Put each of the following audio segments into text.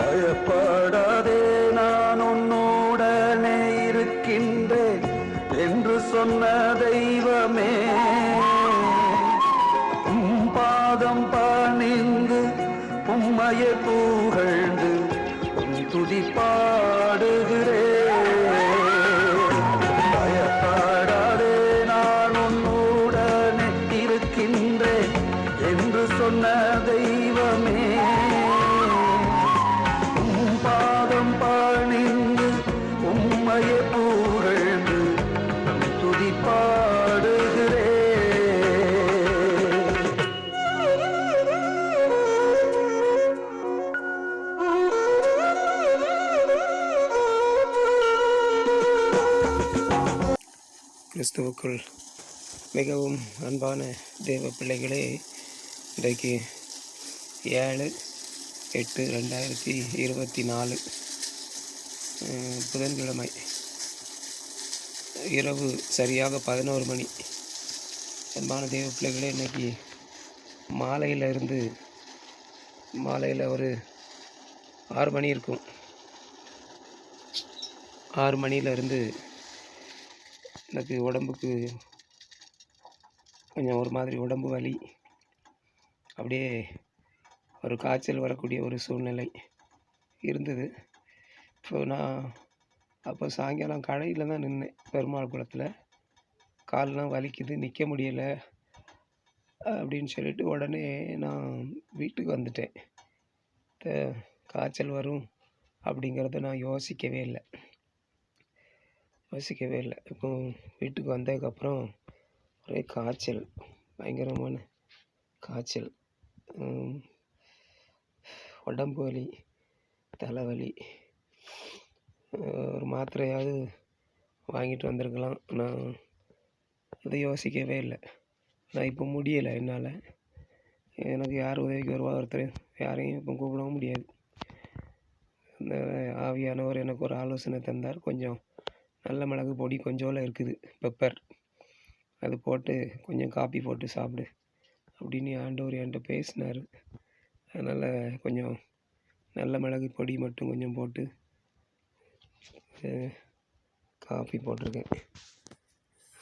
பயப்படாதே நான் உன்னுடனே இருக்கின்றேன் என்று சொன்ன தெய்வமே. பாதம் பணிந்து உம்மையை புகழ்ந்து உம் துதி கிறிஸ்துவுக்குள் மிகவும் அன்பான தேவ பிள்ளைகளே இன்றைக்கு ஏழு எட்டு ரெண்டாயிரத்தி இருபத்தி நாலு புதன்கிழமை இரவு சரியாக பதினோரு மணி. அன்பான தேவ பிள்ளைகளே இன்னைக்கு மாலையில் இருந்து மாலையில் ஒரு ஆறு மணி இருக்கும். ஆறு மணியிலிருந்து எனக்கு உடம்புக்கு கொஞ்சம் ஒரு மாதிரி உடம்பு வலி. அப்படியே ஒரு காய்ச்சல் வரக்கூடிய ஒரு சூழ்நிலை இருந்தது. இப்போ நான் அப்போ சாயங்காலம் கடையில் தான் நின்றேன் பெருமாள் குளத்தில். கால்லாம் வலிக்குது நிற்க முடியலை அப்படின்னு சொல்லிட்டு உடனே நான் வீட்டுக்கு வந்துட்டேன். காய்ச்சல் வரும் அப்படிங்கிறத நான் யோசிக்கவே இல்லை. யோசிக்கவே இல்லை. இப்போ வீட்டுக்கு வந்ததுக்கப்புறம் ஒரே காய்ச்சல் பயங்கரமான காய்ச்சல். உடம்பு வலி தலைவலி ஒரு மாத்திரையாவது வாங்கிட்டு வந்திருக்கலாம். நான் அதை யோசிக்கவே இல்லை. நான் இப்போ முடியலை என்னால். எனக்கு யார் உதவிக்கு வருவா? ஒருத்தர் யாரையும் இப்போ கூப்பிடவும் முடியாது. இந்த ஆவியானவர் எனக்கு ஒரு ஆலோசனை தந்தார். கொஞ்சம் நல்ல மிளகு பொடி கொஞ்சோல இருக்குது. பெப்பர் அது போட்டு கொஞ்சம் காப்பி போட்டு சாப்பிடு. அப்படின்னு ஆண்டவர் என்கிட்ட பேசினார். அதனால் கொஞ்சம் நல்ல மிளகு பொடி மட்டும் கொஞ்சம் போட்டு காஃபி போட்டிருக்கேன்.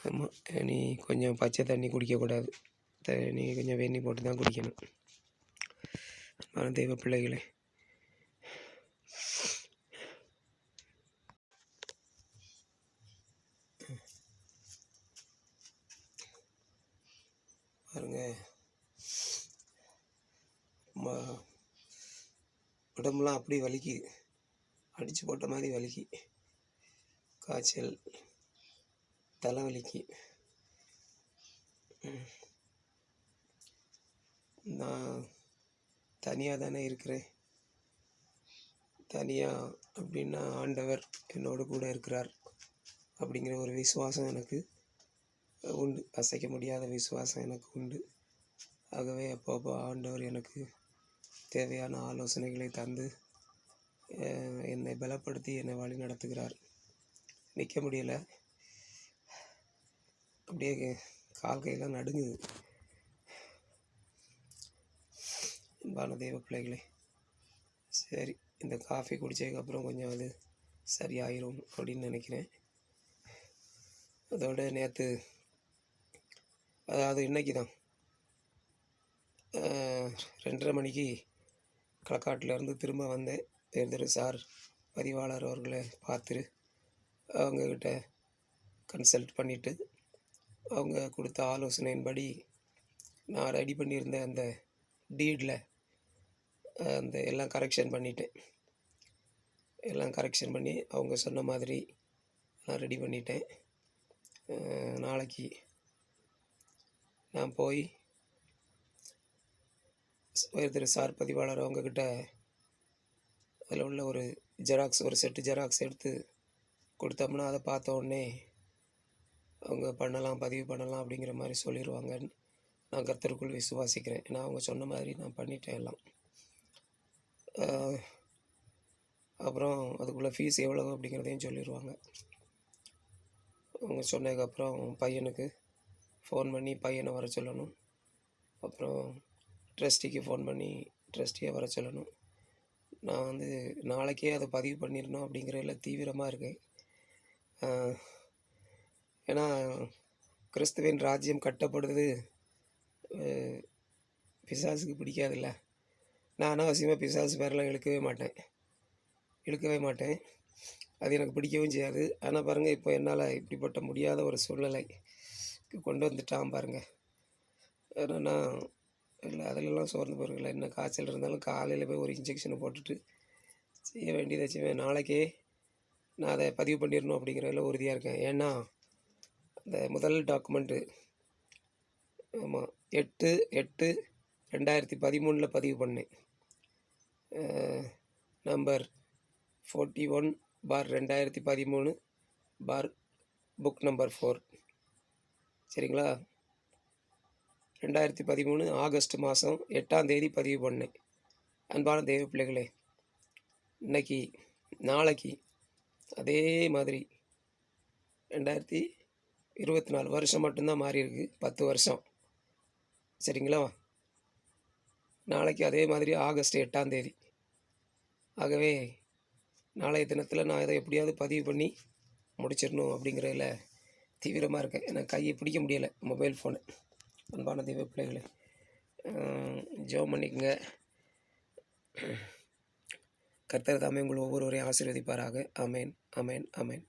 ஆமாம் நீ கொஞ்சம் பச்சை தண்ணி குடிக்கக்கூடாது. தண்ணி கொஞ்சம் வெந்நி போட்டு தான் குடிக்கணும் தெய்வ பிள்ளைகளே பாருங்க. உடம்புலாம் அப்படி வலிக்கு. அடித்து போட்ட மாதிரி வலிக்கு. காய்ச்சல் தலைவலிக்கு. நான் தனியாக தானே இருக்கிறேன். தனியாக அப்படின்னா ஆண்டவர் என்னோடு கூட இருக்கிறார் அப்படிங்கிற ஒரு விசுவாசம் எனக்கு. உண்டு. அசைக்க முடியாத விசுவாசம் எனக்கு உண்டு. ஆகவே அப்பப்போ ஆண்டவர் எனக்கு தேவையான ஆலோசனைகளை தந்து என்னை பலப்படுத்தி என்னை வழி நடத்துகிறார். நிற்க முடியல. அப்படியே கால் கையெல்லாம் நடுங்குது. அன்பான தெய்வ பிள்ளைகளே சரி இந்த காஃபி குடித்ததுக்கப்புறம் கொஞ்சம் அது சரியாயிரும் அப்படின்னு நினைக்கிறேன். அதோட நேற்று அதாவது இன்னைக்கு தான். ரெண்டரை மணிக்கு களக்காட்டிலேருந்து திரும்ப வந்தேன். தேர்தல் சார் பதிவாளர் அவர்களை பார்த்துரு அவங்கக்கிட்ட கன்சல்ட் பண்ணிவிட்டு அவங்க கொடுத்த ஆலோசனையின்படி நான் ரெடி பண்ணியிருந்த அந்த டீடில் அந்த எல்லாம் கரெக்ஷன் பண்ணிட்டேன். எல்லாம் கரெக்ஷன் பண்ணி அவங்க சொன்ன மாதிரி நான் ரெடி பண்ணிட்டேன். நாளைக்கு நான் போய் திரு சார் பதிவாளர் அவங்கக்கிட்ட அதில் உள்ள ஒரு ஜெராக்ஸ் ஒரு செட்டு ஜெராக்ஸ் எடுத்து கொடுத்தோம்னா அதை பார்த்த உடனே அவங்க பண்ணலாம் பதிவு பண்ணலாம் அப்படிங்கிற மாதிரி சொல்லிடுவாங்கன்னு நான் கர்த்தருக்குள் விசுவாசிக்கிறேன். ஏன்னா அவங்க சொன்ன மாதிரி நான் பண்ணிட்டேன் எல்லாம். அப்புறம் அதுக்குள்ளே ஃபீஸ் எவ்வளவு அப்படிங்கிறதையும் சொல்லிடுவாங்க அவங்க சொன்னதுக்கப்புறம் பையனுக்கு ஃபோன் பண்ணி பையனை வர சொல்லணும். அப்புறம் ட்ரஸ்டிக்கு ஃபோன் பண்ணி ட்ரஸ்டியை வர சொல்லணும். நான் வந்து நாளைக்கே அதை பதிவு பண்ணிடணும் அப்படிங்கிறதுல தீவிரமாக இருக்கேன். ஏன்னா கிறிஸ்துவின் ராஜ்யம் கட்டப்படுது பிசாசுக்கு பிடிக்காதுல்ல. நான் அனாவசியமாக பிசாசு பேரெலாம் இழுக்கவே மாட்டேன். இழுக்கவே மாட்டேன். அது எனக்கு பிடிக்கவும் செய்யாது. ஆனால் பாருங்கள் இப்போ என்னால் இப்படிப்பட்ட முடியாத ஒரு சூழ்நிலை. கொண்டு வந்துட்டான் பாருங்கள் ஏன்னா இல்லை அதிலெல்லாம் சோர்ந்து போகிறதில்ல என்ன காய்ச்சல் இருந்தாலும் காலையில் போய் ஒரு இன்ஜெக்ஷனை போட்டுட்டு செய்ய வேண்டியதை செய்வேன். நாளைக்கே நான் அதை பதிவு பண்ணிடணும் அப்படிங்கிறதுல உறுதியாக இருக்கேன். ஏன்னா அந்த முதல் டாக்குமெண்ட்டு ஆமாம் எட்டு எட்டு ரெண்டாயிரத்தி பதிமூணில் பதிவு பண்ணேன். நம்பர் ஃபோர்ட்டி ஒன் பார் ரெண்டாயிரத்தி பதிமூணு பார் புக் நம்பர் ஃபோர் சரிங்களா? ரெண்டாயிரத்தி பதிமூணு ஆகஸ்ட் மாதம் எட்டாம் தேதி பதிவு பண்ணேன் அன்பான தெய்வ பிள்ளைகளே இன்னைக்கு நாளைக்கு அதே மாதிரி ரெண்டாயிரத்தி இருபத்தி நாலு வருஷம் மட்டும்தான் மாறிருக்கு பத்து வருஷம். சரிங்களா? நாளைக்கு அதே மாதிரி ஆகஸ்ட் எட்டாம் தேதி. ஆகவே நாளைய தினத்தில் நான் இதை எப்படியாவது பதிவு பண்ணி முடிச்சிடணும் அப்படிங்கிறதுல தீவிரமாக இருக்கேன். எனக்கு கையை பிடிக்க முடியலை மொபைல் ஃபோனு அன்பான தெய்வ பிள்ளைகளே ஜோம் பண்ணிக்கங்க. கர்த்தர் தாமே உங்கள் ஒவ்வொருவரையும் ஆசீர்வதிப்பாராக. அமேன் அமேன் அமேன்